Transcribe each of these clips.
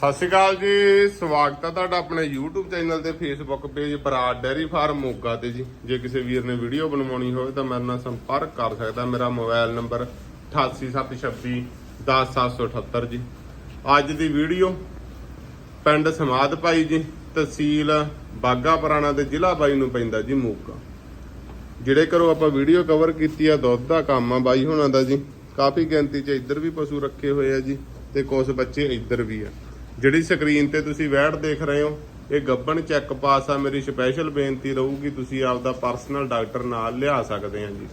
ਸਤਿ ਸ਼੍ਰੀ ਅਕਾਲ ਜੀ, ਸਵਾਗਤ ਹੈ ਤੁਹਾਡਾ ਆਪਣੇ YouTube ਚੈਨਲ ਤੇ Facebook page Brar dairy farm Moga ਤੇ ਜੀ। ਜੇ ਕਿਸੇ ਵੀਰ ਨੇ ਵੀਡੀਓ ਬਣਵਾਉਣੀ ਹੋਵੇ ਤਾਂ ਮੇਰੇ ਨਾਲ ਸੰਪਰਕ ਕਰ ਸਕਦਾ। ਮੇਰਾ ਮੋਬਾਈਲ ਨੰਬਰ 8876 10778 ਜੀ। ਅੱਜ ਦੀ ਵੀਡੀਓ ਪਿੰਡ ਸਮਾਦ ਭਾਈ ਜੀ, ਤਹਿਸੀਲ ਬਾਗਾ ਪੁਰਾਣਾ ਤੇ ਜ਼ਿਲ੍ਹਾ ਬਾਈ ਨੂੰ ਪੈਂਦਾ ਜੀ ਮੋਗਾ। ਜਿਹੜੇ ਘਰੋਂ ਆਪਾਂ ਵੀਡੀਓ ਕਵਰ ਕੀਤੀ ਆ, ਦੁੱਧ ਦਾ ਕੰਮ ਆ ਬਾਈ ਹੁਣਾਂ ਦਾ ਜੀ। ਕਾਫੀ ਗਿਣਤੀ 'ਚ ਇੱਧਰ ਵੀ ਪਸ਼ੂ ਰੱਖੇ ਹੋਏ ਆ ਜੀ ਤੇ ਕੁਝ ਬੱਚੇ ਇੱਧਰ ਵੀ ਆ। ਜਿਹੜੀ ਸਕਰੀਨ ਤੇ ਤੁਸੀਂ ਵੈਟ ਦੇਖ ਰਹੇ ਹੋ, ਇਹ ਗੱਬਣ ਚੈੱਕ ਪਾਸ ਆ, ਮੇਰੀ ਸਪੈਸ਼ਲ ਬੇਨਤੀ ਰਹੂਗੀ ਤੁਸੀਂ ਆਪਦਾ ਪਰਸਨਲ ਡਾਕਟਰ ਨਾਲ ਲਿਆ ਸਕਦੇ ਆ ਜੀ।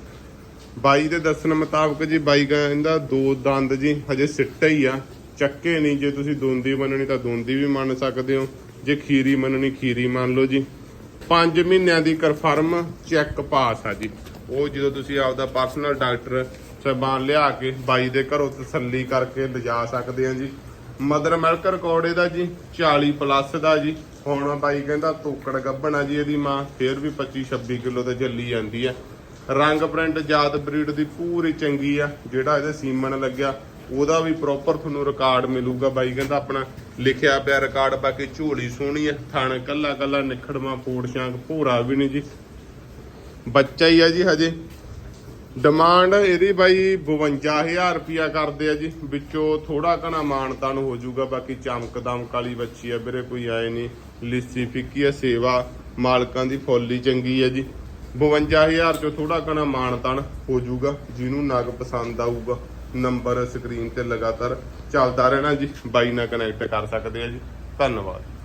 ਬਾਈ ਦੇ ਦੱਸਣ ਮੁਤਾਬਕ ਜੀ, ਬਾਈ ਕਹਿੰਦਾ, ਦੋ ਦੰਦ ਜੀ, ਹਜੇ ਸਿੱਟੇ ਹੀ ਆ। ਚੱਕੇ ਨਹੀਂ, ਜੇ ਤੁਸੀਂ ਦੋਂਦੀ ਮੰਨਣੀ ਤਾਂ ਦੋਂਦੀ ਵੀ ਮੰਨ ਸਕਦੇ ਹੋ। ਜੇ ਖੀਰੀ ਮੰਨਣੀ, ਖੀਰੀ ਮੰਨ ਲਓ ਜੀ। 5 ਮਹੀਨਿਆਂ ਦੀ ਕਨਫਰਮ ਚੈੱਕ ਪਾਸ ਆ ਜੀ। ਉਹ ਜਦੋਂ ਤੁਸੀਂ ਆਪਦਾ ਪਰਸਨਲ ਡਾਕਟਰ ਸਬਾਨ ਲਿਆ ਕੇ ਬਾਈ ਦੇ ਘਰੋਂ ਤਸੱਲੀ ਕਰਕੇ ਲਿਜਾ ਸਕਦੇ ਆ ਜੀ। ਮਦਰ ਮਿਲਕ ਰਿਕਾਰਡ ਇਹਦਾ ਜੀ 40 ਪਲੱਸ ਦਾ ਜੀ। ਹੁਣ ਬਾਈ ਕਹਿੰਦਾ ਤੋਕੜ ਗੱਭਣਾ ਜੀ ਇਹਦੀ ਮਾਂ, ਫੇਰ ਵੀ 25 26 ਕਿਲੋ ਤੇ ਚੱਲੀ ਜਾਂਦੀ ਆ। ਰੰਗ ਪ੍ਰਿੰਟ ਜਾਤ ਬਰੀਡ ਦੀ ਪੂਰੀ ਚੰਗੀ ਆ, ਜਿਹੜਾ ਇਹਦੇ ਸੀਮਨ ਲੱਗਿਆ, ਉਹਦਾ ਵੀ ਪ੍ਰੋਪਰ ਤੁਹਾਨੂੰ ਰਿਕਾਰਡ ਮਿਲੂਗਾ। ਬਾਈ ਕਹਿੰਦਾ ਆਪਣਾ ਲਿਖਿਆ ਪਿਆ ਰਿਕਾਰਡ ਬਾਕੀ ਝੋਲੀ ਸੋਹਣੀ ਆ, ਥਣ ਕੱਲਾ ਕੱਲਾ ਨਿਖੜਵਾ ਫੋੜ ਸ਼ਾਂਕ ਭੋਰਾ ਵੀ ਨਹੀਂ ਜੀ। ਬੱਚਾ ਹੀ ਆ ਜੀ ਹਜੇ। ਡਿਮਾਂਡ ਇਹਦੀ ਬਾਈ 52000 ਰੁਪਿਆ ਕਰਦੇ ਆ ਜੀ। ਵਿੱਚੋਂ ਥੋੜਾ ਘਣਾ ਮਾਨਤਾਨ ਹੋ ਜਾਊਗਾ, ਬਾਕੀ ਚਮਕ ਦਮਕ ਵਾਲੀ ਬੱਚੀ ਆ ਵੀਰੇ, ਕੋਈ ਆਏ ਨਹੀਂ ਲਿੱਸੀ ਫਿੱਕੀ ਆ, ਸੇਵਾ, ਮਾਲਕਾਂ ਦੀ ਫੁੱਲੀ ਚੰਗੀ ਆ ਜੀ। 52000 ਚੋਂ ਥੋੜਾ ਘਣਾ ਮਾਨਤਾਨ ਹੋ ਜਾਊਗਾ, ਜਿਹਨੂੰ ਨਗ ਪਸੰਦ ਆਊਗਾ। ਨੰਬਰ ਸਕਰੀਨ ਤੇ ਲਗਾਤਾਰ ਚੱਲਦਾ ਰਹਿਣਾ ਜੀ। ਬਾਈ ਨਾਲ ਕਨੈਕਟ ਕਰ ਸਕਦੇ ਆ ਜੀ। ਧੰਨਵਾਦ।